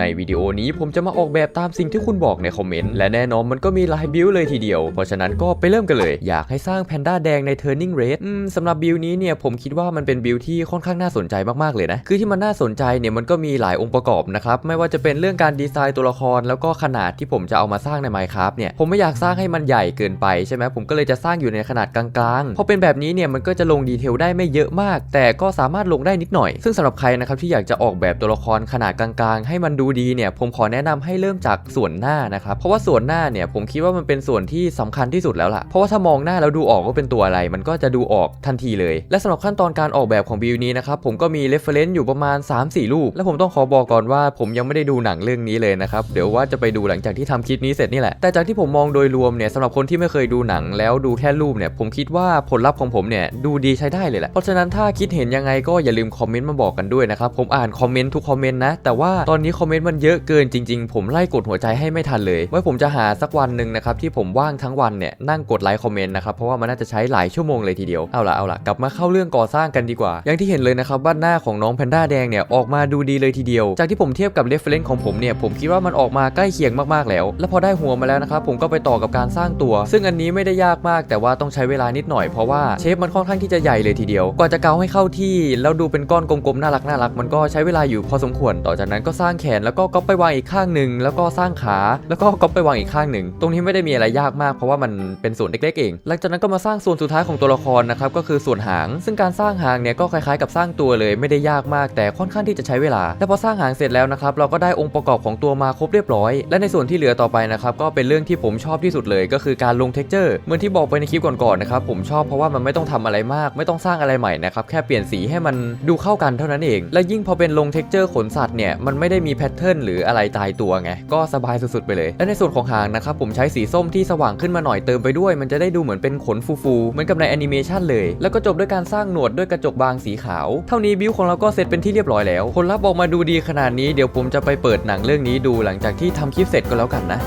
ในวิดีโอนี้ผมจะมาออกแบบตามสิ่งที่คุณบอกในคอมเมนต์และแน่นอนมันก็มีหลายบิลเลยทีเดียว เพราะฉะนั้นก็ไปเริ่มกันเลย อยากให้สร้างแพนด้าแดงใน Turning Red อืมสำหรับบิลนี้เนี่ยผมคิดว่ามันเป็นบิลที่ค่อนข้างน่าสนใจมากๆเลยนะคือที่มันน่าสนใจเนี่ยมันก็มีหลายองค์ประกอบนะครับไม่ว่าจะเป็นเรื่องการดีไซน์ตัวละคร แล้วก็ขนาดที่ผมจะเอามาสร้างใน Minecraft เนี่ยผมไม่อยากสร้างให้มันใหญ่เกินไปใช่ไหมผมก็เลยจะสร้างอยู่ในขนาดกลางๆพอเป็นแบบนี้เนี่ยมันก็จะลงดีเทลได้ไม่เยอะมาก แต่ก็สามารถลงได้นิดหน่อย ซึ่งสำหรับใครนะครับที่อยากจะออกแบบตัวละครขนาดกลางๆ ให้มันดูดีเนี่ยผมขอแนะนำให้เริ่มจากส่วนหน้านะครับเพราะว่าส่วนหน้าเนี่ยผมคิดว่ามันเป็นส่วนที่สำคัญที่สุดแล้วล่ะเพราะว่าถ้ามองหน้าแล้วดูออกว่าเป็นตัวอะไร มันก็จะดูออกทันทีเลย และสำหรับขั้นตอนการออกแบบของบิวนี้นะครับผมก็มี reference อยู่ประมาณ 3-4 รูป และผมต้องขอบอกก่อนว่าผมยังไม่ได้ดูหนังเรื่องนี้เลยนะครับเดี๋ยวว่าจะไปดูหลังจากที่ทำคลิปนี้เสร็จนี่แหละแต่จากที่ผมมองโดยรวมเนี่ยสำหรับคนที่ไม่เคยดูหนังแล้วดูแค่รูปเนี่ยผมคิดว่าผลลัพธ์ของผมเนี่ยดูดีใช้ได้เลยแหละเพราะฉะนั้นถ้าคิดเห็นยังไงก็อย่าลืมคอมเมนต์มาบอกกันด้วยนะครับผมอ่านคอมเมนต์ทุกคอมเมนต์นะแต่ว่าตอนนี้คอมเมนต์มันเยอะเกินจริง ๆ ผมไล่กดหัวใจให้ไม่ทันเลย ไว้ผมจะหาสักวันหนึ่งนะครับที่ผมว่างทั้งวันเนี่ยนั่งกดไลค์คอมเมนต์นะครับเพราะว่ามันน่าจะใช้หลายชั่วโมงเลยทีเดียวเอาละเอาละกลับมาเข้าเรื่องก่อสร้างกันดีกว่า อย่างที่เห็นเลยนะครับบ้านหน้าของน้องแพนด้าแดงเนี่ยออกมาดูดีเลยทีเดียว จากที่ผมเทียบกับเรฟเฟรนซ์ของผมเนี่ยผมคิดว่ามันออกมาใกล้เคียงมากๆแล้ว แล้วพอได้หัวมาแล้วนะครับผมก็ไปต่อกับการสร้างตัว ซึ่งอันนี้ไม่ได้ยากมาก แต่ว่าต้องใช้เวลานิดหน่อยเพราะว่าเชฟมันค่อนข้างที่จะใหญ่เลยทีเดียวกว่าจะเกาให้เข้าที่ แล้วดูเป็นก้อนกลมๆน่ารักน่ารักมันก็ใช้เวลาอยู่พอสมควร ต่อจากนั้นก็สร้างแขนแล้วก็ก๊อปไปวางอีกข้างหนึ่งแล้วก็สร้างขา แล้วก็ก๊อปไปวางอีกข้างหนึ่งตรงนี้ไม่ได้มีอะไรยากมากเพราะว่ามันเป็นส่วนเล็กๆเอง หลังจากนั้นก็มาสร้างส่วนสุดท้ายของตัวละครนะครับก็คือส่วนหาง ซึ่งการสร้างหางเนี่ยก็คล้ายๆกับสร้างตัวเลยไม่ได้ยากมาก แต่ค่อนข้างที่จะใช้เวลา และพอสร้างหางเสร็จแล้วนะครับเราก็ได้องค์ประกอบของตัวมาครบเรียบร้อย และในส่วนที่เหลือต่อไปนะครับก็เป็นเรื่องที่ผมชอบที่สุดเลยก็คือการลงเท็กเจอร์เหมือนที่บอกไปในคลิปก่อนๆนะครับผมชอบเพราะว่ามันไม่ต้องทำอะไรมาก ไม่ต้องสร้างอะไรใหม่นะครับแค่เปลี่ยนสีให้มันดูเข้ากันเท่านั้นเอง และยิ่งพอเป็นลงเท็กเจอร์ขนสัตว์เนี่ยมันไม่ได้มีแพทเทิร์นหรืออะไรตายตัวไง ก็สบายสุดๆไปเลย และในส่วนของหางนะครับผมใช้สีส้มที่สว่างขึ้นมาหน่อยเติมไปด้วย มันจะได้ดูเหมือนเป็นขนฟูๆเหมือนกับในแอนิเมชันเลย แล้วก็จบด้วยการสร้างหนวดด้วยกระจกบางสีขาว เท่านี้บิวของเราก็เสร็จเป็นที่เรียบร้อยแล้วผลลัพธ์ออกมาดูดีขนาดนี้เดี๋ยวผมจะไปเปิดหนังเรื่องนี้ดูหลังจากที่ทำคลิปเสร็จก็แล้วกันนะ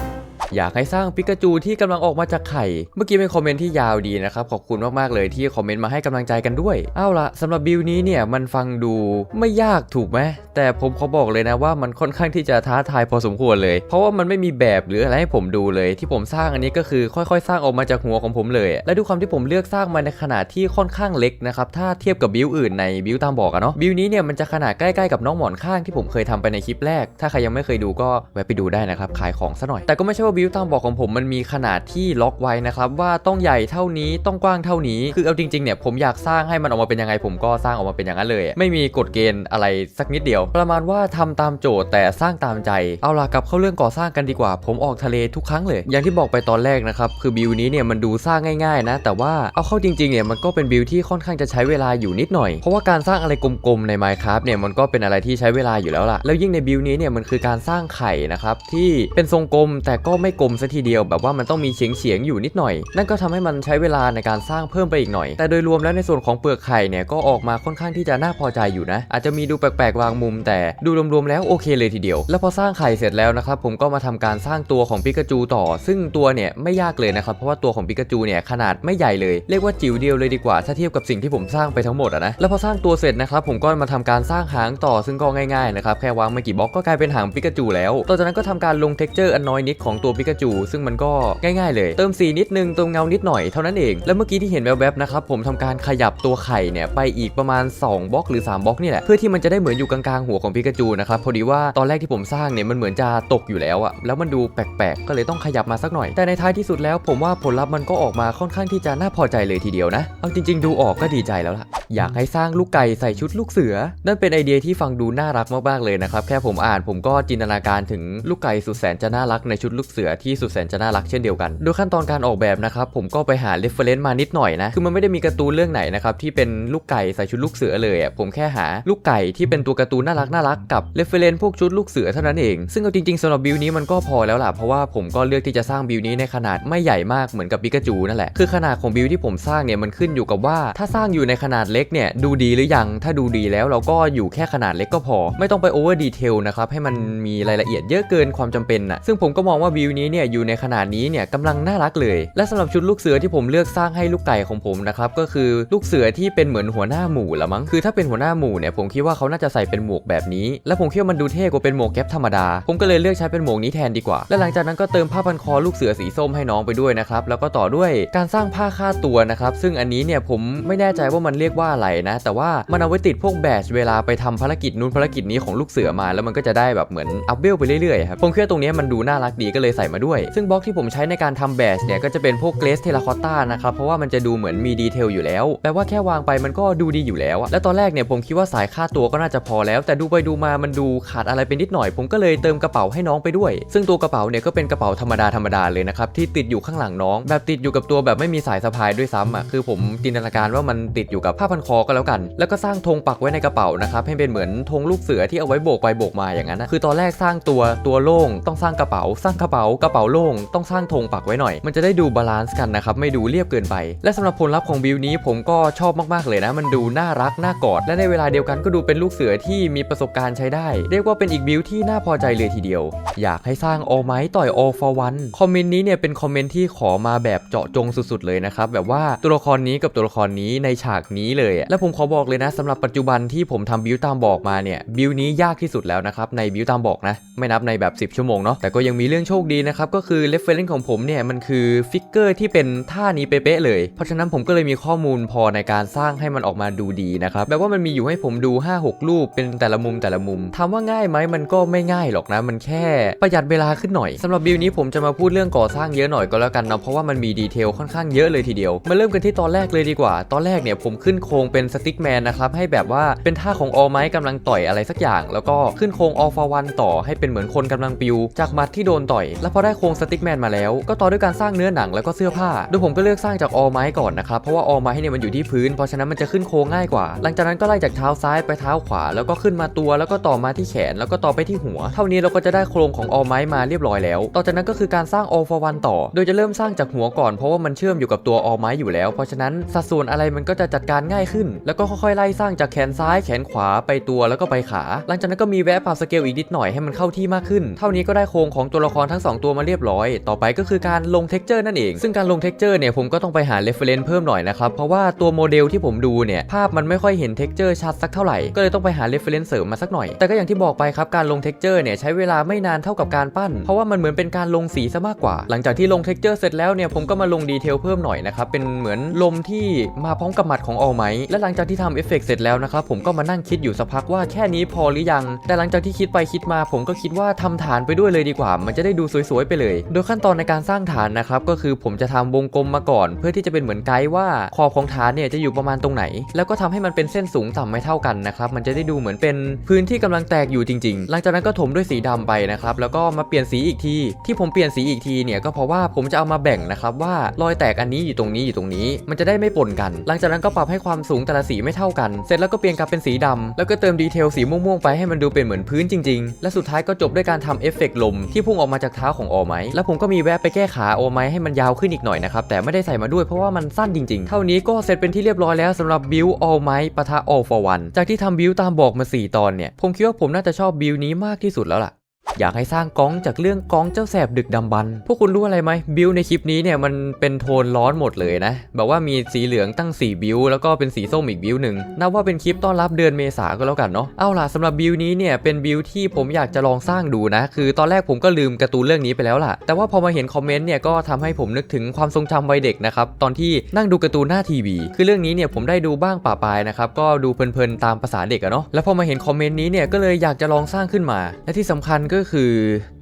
อยากให้สร้างปิกาจูที่กำลังออกมาจากไข่ เมื่อกี้เป็นคอมเมนต์ที่ยาวดีนะครับขอบคุณมากๆเลยที่คอมเมนต์มาให้กำลังใจกันด้วยเอาละสำหรับบิลนี้เนี่ยมันฟังดูไม่ยากถูกไหมแต่ผมขอบอกเลยนะว่ามันค่อนข้างที่จะท้าทายพอสมควรเลย เพราะว่ามันไม่มีแบบหรืออะไรให้ผมดูเลย ที่ผมสร้างอันนี้ก็คือค่อยๆ สร้างออกมาจากหัวของผมเลย และด้วยความที่ผมเลือกสร้างมาในขนาดที่ค่อนข้างเล็กนะครับถ้าเทียบกับบิลอื่นในบิลตามบอกอะเนาะบิลนี้เนี่ยมันจะขนาดใกล้ๆกับน้องหมอนข้างที่ผมเคยทำไปในคลิปแรก ถ้าใครยังไม่เคยดูก็แวะไปดูได้นะครับขายของซะหน่อยแต่ก็ไม่ใช่ว่าบิลตามบอกของผมมันมีขนาดที่ล็อกไว้นะครับว่าต้องใหญ่เท่านี้ต้องกว้างเท่านี้ คือเอาจริงๆเนี่ยผมอยากสร้างให้มันออกมาเป็นยังไง ผมก็สร้างออกมาเป็นอย่างนั้นเลย ไม่มีกฎเกณฑ์อะไรสักนิดเดียว ประมาณว่าทำตามโจทย์แต่สร้างตามใจ เอาล่ะกลับเข้าเรื่องก่อสร้างกันดีกว่า ผมออกทะเลทุกครั้งเลย อย่างที่บอกไปตอนแรกนะครับคือบิลนี้เนี่ยมันดูสร้างง่ายๆ นะ แต่ว่าเอาเข้าจริงๆเนี่ยมันก็เป็นบิลที่ค่อนข้างจะใช้เวลาอยู่นิดหน่อย เพราะว่าการสร้างอะไรกลมๆใน Minecraft เนี่ยมันก็เป็นอะไรที่ใช้เวลาอยู่แล้วล่ะแล้วยิ่งในบิลนี้เนี่ยมันคือการสร้างไข่นะครับที่เป็นทรงกลมแต่ก็ไไม่กลมซะทีเดียว แบบว่ามันต้องมีเฉียงเฉียงอยู่นิดหน่อย นั่นก็ทำให้มันใช้เวลาในการสร้างเพิ่มไปอีกหน่อย แต่โดยรวมแล้วในส่วนของเปลือกไข่เนี่ยก็ออกมาค่อนข้างที่จะน่าพอใจอยู่นะ อาจจะมีดูแปลกๆวางมุม แต่ดูรวมๆแล้วโอเคเลยทีเดียว แล้วพอสร้างไข่เสร็จแล้วนะครับผมก็มาทำการสร้างตัวของปิกาจูต่อ ซึ่งตัวเนี่ยไม่ยากเลยนะครับเพราะว่าตัวของปิกาจูเนี่ยขนาดไม่ใหญ่เลยเรียกว่าจิ๋วเดียวเลยดีกว่าถ้าเทียบกับสิ่งที่ผมสร้างไปทั้งหมดอะนะแล้วพอสร้างตัวเสร็จนะครับผมก็มาทำการสร้างหางต่อซึ่งก็ง่ายๆนะครับแค่วางไม่กี่บล็อกก็กลายเป็นหางปิกาจูแล้วต่อจากนั้นก็ทำการลงเท็กเจอร์อันน้อยนิดของตัวปิกาจูซึ่งมันก็ง่ายๆเลย เติมสีนิดนึงเติมเงานิดหน่อยเท่านั้นเอง แล้วเมื่อกี้ที่เห็นแวบๆนะครับผมทำการขยับตัวไข่เนี่ยไปอีกประมาณ 2บล็อกหรือ 3บล็อกนี่แหละเพื่อที่มันจะได้เหมือนอยู่กลางๆหัวของปิกาจูนะครับพอดีว่าตอนแรกที่ผมสร้างเนี่ยมันเหมือนจะตกอยู่แล้วอะแล้วมันดูแปลกๆ ก็เลยต้องขยับมาสักหน่อย แต่ในท้ายที่สุดแล้ว ผมว่าผลลัพธ์มันก็ออกมาค่อนข้างที่จะน่าพอใจเลยทีเดียวนะเอาจริง ๆ ดูออกก็ดีใจแล้วล่ะอยากให้สร้างลูกไก่ใส่ชุดลูกเสือ นั่นเป็นไอเดียที่ฟังดูน่ารักมากๆเลยนะครับแค่ผมอ่านผมก็จินตนาการถึงลูกไก่สุดแสนจะน่ารักในชุดลูกเสือที่สุดแสนจะน่ารักเช่นเดียวกัน โดยขั้นตอนการออกแบบนะครับผมก็ไปหา reference มานิดหน่อยนะคือมันไม่ได้มีการ์ตูนเรื่องไหนนะครับที่เป็นลูกไก่ใส่ชุดลูกเสือเลยอะผมแค่หาลูกไก่ที่เป็นตัวการ์ตูนน่ารักน่ารักกับ reference พวกชุดลูกเสือเท่านั้นเองซึ่งเอาจริงๆสำหรับบิลนี้มันก็พอแล้วล่ะเพราะว่าผมก็เลือกที่จะสร้างบิลนี้ในขนาดไม่ใหญ่มากเหมือนกับปิกาจูนั่นแหละคือขนาดของบิลที่ผมสร้างเนี่ยมันขึ้นอยู่กับว่า ถ้าสร้างอยู่ในขนาดเล็กเนี่ยดูดีหรือยังถ้าดูดีแล้วเราก็อยู่แค่ขนาดเล็กก็พอ ไม่ต้องไปโอเวอร์ดีเทลนะครับให้มันมีรายละเอียดเยอะเกินความจำเป็นนะซึ่งผมก็มองว่าบิลนี้เนี่ยอยู่ในขนาดนี้เนี่ยกำลังน่ารักเลย และสำหรับชุดลูกเสือที่ผมเลือกสร้างให้ลูกไก่ของผมนะครับก็คือลูกเสือที่เป็นเหมือนหัวหน้าหมู่ละมั้งคือถ้าเป็นหัวหน้าหมู่เนี่ยผมคิดว่าเขาน่าจะใส่เป็นหมวกแบบนี้ และผมคิดว่ามันดูเท่กว่าเป็นหมวกแก๊ปธรรมดา ผมก็เลยเลือกใช้เป็นหมวกนี้แทนดีกว่า และหลังจากนั้นก็เติมผ้าพันคอลูกเสือสีส้มให้น้องไปด้วยนะครับแล้วก็ต่อด้วยการสร้างผ้าคาดตัวนะครับซึ่งอันนี้เนี่ยผมไม่แน่ใจว่ามันเรียกว่าอะไรนะ แต่ว่ามันเอาไว้ติดพวกแบชเวลาไปทำภารกิจนู้นภารกิจนี้ของลูกเสือมา แล้วมันก็จะได้แบบเหมือนอัพเวลไปเรื่อยๆครับผมคิดว่าตรงนี้มันดูน่ารักดีก็เลยใส่มาด้วย ซึ่งบล็อกที่ผมใช้ในการทำแบชเนี่ยก็จะเป็นพวกเกรสเทราคอตตานะครับเพราะว่ามันจะดูเหมือนมีดีเทลอยู่แล้วแปลว่าแค่วางไปมันก็ดูดีอยู่แล้วอะและตอนแรกเนี่ยผมคิดว่าสายคาดตัวก็น่าจะพอแล้ว แต่ดูไปดูมามันดูขาดอะไรไปนิดหน่อย ผมก็เลยเติมกระเป๋าให้น้องไปด้วย ซึ่งตัวกระเป๋าเนี่ยก็เป็นกระเป๋าธรรมดาธรรมดาเลยนะครับที่ติดอยู่ข้างหลังน้อง แบบติดอยู่กับตัวแบบไม่มีสายสะพายด้วยซ้ำอะคือผมจินตนาการว่ามันติดอยู่กับผ้าพันคอก็แล้วกัน แล้วก็สร้างธงปักไว้ในกระเป๋านะครับให้เป็นเหมือนธงลูกเสือที่เอาไว้โบกไปโบกมาอย่างนั้นนะคือตอนแรกสร้างตัวตัวโล่งต้องสร้างกระเป๋า สร้างกระเป๋ากระเป๋าโล่งต้องสร้างธงปักไว้หน่อย มันจะได้ดูบาลานซ์กันนะครับไม่ดูเรียบเกินไป และสำหรับผลลัพธ์ของบิวนี้ผมก็ชอบมากๆเลยนะ มันดูน่ารักน่ากอด และในเวลาเดียวกันก็ดูเป็นลูกเสือที่มีประสบการณ์ใช้ได้ เรียกว่าเป็นอีกบิวที่น่าพอใจเลยทีเดียว อยากให้สร้าง all might ต่อย all for one คอมเมนต์นี้เนี่ยเป็นคอมเมนต์ที่ขอมาแบบเจาะจงสุดๆเลยนะครับแบบว่าตัวละครนี้กับตัวละครนี้ในฉากนี้เลยและผมขอบอกเลยนะสำหรับปัจจุบันที่ผมทำบิวตามบอกมาเนี่ยบิวนี้ยากที่สุดแล้วนะครับในบิวตามบอกนะ ไม่นับในแบบ 10 ชั่วโมงเนาะแต่ก็ยังมีเรื่องโชคดีนะครับก็คือเรฟเฟรนของผมเนี่ยมันคือฟิกเกอร์ที่เป็นท่านี้เป๊ะเลย เพราะฉะนั้นผมก็เลยมีข้อมูลพอในการสร้างให้มันออกมาดูดีนะครับแบบว่ามันมีอยู่ให้ผมดู 5-6 รูปเป็นแต่ละมุมแต่ละมุมถามว่าง่ายไหมมันก็ไม่ง่ายหรอกนะ มันแค่ประหยัดเวลาขึ้นหน่อยสำหรับบิวนี้ผมจะมาพูดเรื่องก่อสร้างเยอะหน่อยก็แล้วกันเนาะเพราะว่ามันมีดีเทลค่อนข้างเยอะเลยทีเดียวมาเริ่มกันที่ตอนแรกเลยดีกว่า ตอนแรกเนี่ยผมขึ้นโครงเป็นสติ๊กแมนนะครับให้แบบว่าเป็นท่าของออไม้กำลังต่อยอะไรสักอย่าง แล้วก็ขึ้นโครงออฟวันต่อให้เป็นเหมือนคนกำลังปิว จากมัดที่โดนต่อยแล้วพอได้โครงสติ๊กแมนมาแล้ว ก็ต่อด้วยการสร้างเนื้อหนังแล้วก็เสื้อผ้า โดยผมก็เลือกสร้างจากออไม้ก่อนนะครับ เพราะว่าออไม้เนี่ยมันอยู่ที่พื้น เพราะฉะนั้นมันจะขึ้นโครงง่ายกว่า หลังจากนั้นก็ไล่จากเท้าซ้ายไปเท้าขวา แล้วก็ขึ้นมาตัว แล้วก็ต่อมาที่แขน แล้วก็ต่อไปที่หัว เท่านี้เราก็จะได้โครงของออไม้มาเรียบร้อยแล้ว ต่อจากนั้นก็คือการสร้างออฟวันต่อ โดยจะเริ่มสร้างจากหัวก่อน เพราะว่ามันเชื่อมอยู่กับตัวออไม้อยู่แล้ว เพราะฉะนั้นสัดส่วนอะไรมันก็จะจัดการง่ายขึ้น แล้วก็ค่อยๆไล่สร้างจากแขนซ้ายแขนขวาไปตัวแล้วก็ไปขา หลังจากนั้นก็มีแวะปรับสเกลอีกนิดหน่อยให้มันเข้าที่มากขึ้น เท่านี้ก็ได้โครงของตัวละครทั้งสองตัวมาเรียบร้อย ต่อไปก็คือการลงเท็กเจอร์นั่นเอง ซึ่งการลงเท็กเจอร์เนี่ยผมก็ต้องไปหาเรฟเฟรนซ์เพิ่มหน่อยนะครับ เพราะว่าตัวโมเดลที่ผมดูเนี่ยภาพมันไม่ค่อยเห็นเท็กเจอร์ชัดสักเท่าไหร่ ก็เลยต้องไปหาเรฟเฟรนซ์เสริมมาสักหน่อย แต่ก็อย่างที่บอกไปครับการลงเท็กเจอร์เนี่ยใช้เวลาไม่นานเท่ากับการปั้น เพราะว่ามันเหมือนเป็นการลงสีซะมากกว่า หลังจากที่ลงเท็กเจอร์เสร็จแล้วเนี่ยผมก็มาลงดีเทลเพิ่มหน่อยนะครับเป็นเหมือนลมที่มาพร้อมกับหมัดของออไมและหลังจากที่ทำเอฟเฟกต์เสร็จแล้วนะครับผมก็มานั่งคิดอยู่สักพักว่าแค่นี้พอหรือยัง แต่หลังจากที่คิดไปคิดมา ผมก็คิดว่าทำฐานไปด้วยเลยดีกว่า มันจะได้ดูสวยๆ ไปเลย โดยขั้นตอนในการสร้างฐานนะครับก็คือผมจะทำวงกลมมาก่อน เพื่อที่จะเป็นเหมือนไกด์ว่าขอบของฐานเนี่ยจะอยู่ประมาณตรงไหน แล้วก็ทำให้มันเป็นเส้นสูงต่ำไม่เท่ากันนะครับมันจะได้ดูเหมือนเป็นพื้นที่กำลังแตกอยู่จริงๆ หลังจากนั้นก็ถมด้วยสีดำไปนะครับแล้วก็มาเปลี่ยนสีอีกที ที่ผมเปลี่ยนสีอีกทีเนี่ยก็เพราะว่าผมจะเอามาแบ่งนะครับว่ารอยแตกอันนี้อยู่ตรงนี้อยู่ตรงนี้ มันจะได้ไม่ปนกัน หลังจากนั้นก็ปรับให้ความสูงแต่ละสีไม่เท่ากัน เสร็จแล้วก็เปลี่ยนกลับเป็นสีดำแล้วก็เติมดีเทลสีม่วงๆไปให้มันดูเป็นเหมือนพื้นจริง ๆ และสุดท้ายก็จบด้วยการทำเอฟเฟกต์ลมที่พุ่งออกมาจากเท้าของโอไมแล้วผมก็มีแวะไปแก้ขาโอไมให้มันยาวขึ้นอีกหน่อยนะครับแต่ไม่ได้ใส่มาด้วยเพราะว่ามันสั้นจริงๆ เท่านี้ก็เสร็จเป็นที่เรียบร้อยแล้วสำหรับบิวโอไมปะทะโอฟอร์วันจากที่ทำบิวตามบอกมา 4 ตอนเนี่ยผมคิดว่าผมน่าจะชอบบิวนี้มากที่สุดแล้วล่ะ อยากให้สร้างก้องจากเรื่องก้องเจ้าแสบดึกดำบรรพ์พวกคุณรู้อะไรไหมบิวในคลิปนี้เนี่ยมันเป็นโทนร้อนหมดเลยนะ แบบว่ามีสีเหลืองตั้ง 4 บิวแล้วก็เป็นสีส้มอีกบิวหนึ่งนับว่าเป็นคลิปต้อนรับเดือนเมษาก็แล้วกันเนาะ เอาล่ะสำหรับบิวนี้เนี่ยเป็นบิวที่ผมอยากจะลองสร้างดูนะ คือตอนแรกผมก็ลืมการ์ตูนเรื่องนี้ไปแล้วล่ะ แต่ว่าพอมาเห็นคอมเมนต์เนี่ยก็ทำให้ผมนึกถึงความทรงจำวัยเด็กนะครับตอนที่นั่งดูการ์ตูนหน้าทีวี คือเรื่องนี้เนี่ยผมได้ดูบ้างป่าปลายนะครับก็ดูเพลินๆตามภาษาเด็กอะเนาะแล้วพอมาเห็นคอมเมนต์นี้เนี่ยก็เลยอยากจะลองสร้างขึ้นมา และที่สำคัญก็็คือ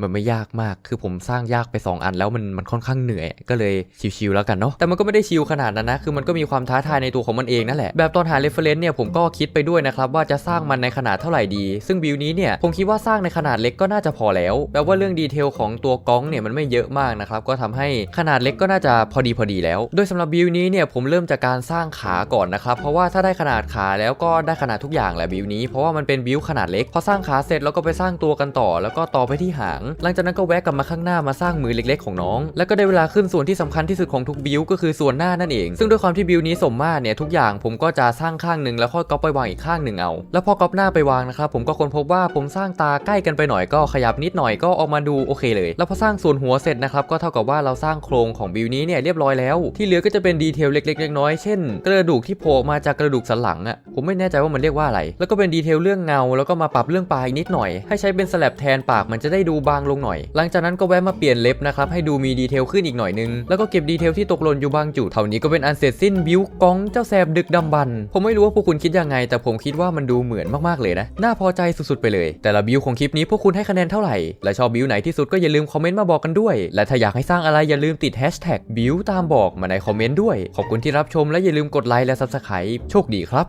มันไม่ยากมาก คือผมสร้างยากไป 2 อันแล้วมันมันค่อนข้างเหนื่อย ก็เลยชิวๆแล้วกันเนาะ แต่มันก็ไม่ได้ชิวขนาดนั้นนะ คือมันก็มีความท้าทายในตัวของมันเองนั่นแหละ แบบตอนหาเรฟเฟรนซ์เนี่ยผมก็คิดไปด้วยนะครับว่าจะสร้างมันในขนาดเท่าไหร่ดี ซึ่งบิวนี้เนี่ยผมคิดว่าสร้างในขนาดเล็กก็น่าจะพอแล้วแปลว่าเรื่องดีเทลของตัวก้องเนี่ยมันไม่เยอะมากนะครับก็ทำให้ขนาดเล็กก็น่าจะพอดีพอดีแล้ว โดยสำหรับบิวนี้เนี่ยผมเริ่มจากการสร้างขาก่อนนะครับ เพราะว่าถ้าได้ขนาดขาแล้วก็ได้ขนาดทุกอย่างแหละบิวนี้ เพราะว่ามันเป็นบิวขนาดเล็ก พอสร้างขาเสร็จแล้วก็ไปสร้างตัวกันต่อ แล้วก็ต่อไปที่หาง หลังจากนั้นก็แวะกลับมาข้างหน้ามาสร้างมือเล็ก ๆ ของน้อง แล้วก็ได้เวลาขึ้นส่วนที่สำคัญที่สุดของทุกบิวก็คือส่วนหน้านั่นเอง ซึ่งด้วยความที่บิวนี้สมมาตรเนี่ยทุกอย่างผมก็จะสร้างข้างหนึ่งแล้วค่อยก๊อปไปวางอีกข้างหนึ่งเอา แล้วพอก๊อปหน้าไปวางนะครับผมก็ค้นพบว่าผมสร้างตาใกล้กันไปหน่อยก็ขยับนิดหน่อยก็ออกมาดูโอเคเลย แล้วพอสร้างส่วนหัวเสร็จนะครับก็เท่ากับว่าเราสร้างโครงของบิวนี้เนี่ยเรียบร้อยแล้ว ที่เหลือก็จะเป็นดีเทลเล็กๆน้อยๆเช่น กระดูกที่โผล่มาจากกระดูกสันหลังอะผมไม่แน่ใจว่ามันเรียกว่าอะไร แล้วก็เป็นดีเทลเรื่องเงา แล้วก็มาปรับเรื่องปลายนิดหน่อย ให้ใช้เป็นสแลบแทนปากมันจะได้ดูบางลงหน่อย หลังจากนั้นก็แวะมาเปลี่ยนเล็บนะครับให้ดูมีดีเทลขึ้นอีกหน่อยนึง แล้วก็เก็บดีเทลที่ตกหล่นอยู่บางจุดเท่านี้ก็เป็นอันเสร็จสิ้นบิวกองเจ้าแสบดึกดำบรรพ์ผมไม่รู้ว่าพวกคุณคิดยังไง แต่ผมคิดว่ามันดูเหมือนมากๆเลยนะ น่าพอใจสุดๆไปเลย แต่ละบิวของคลิปนี้พวกคุณให้คะแนนเท่าไหร่ และชอบบิวไหนที่สุดก็อย่าลืมคอมเมนต์มาบอกกันด้วย และถ้าอยากให้สร้างอะไรอย่าลืมติดแฮชแท็กบิวตามบอกมาในคอมเมนต์ด้วย ขอบคุณที่รับชมและอย่าลืมกดไลค์และซับสไครป์โชคดีครับ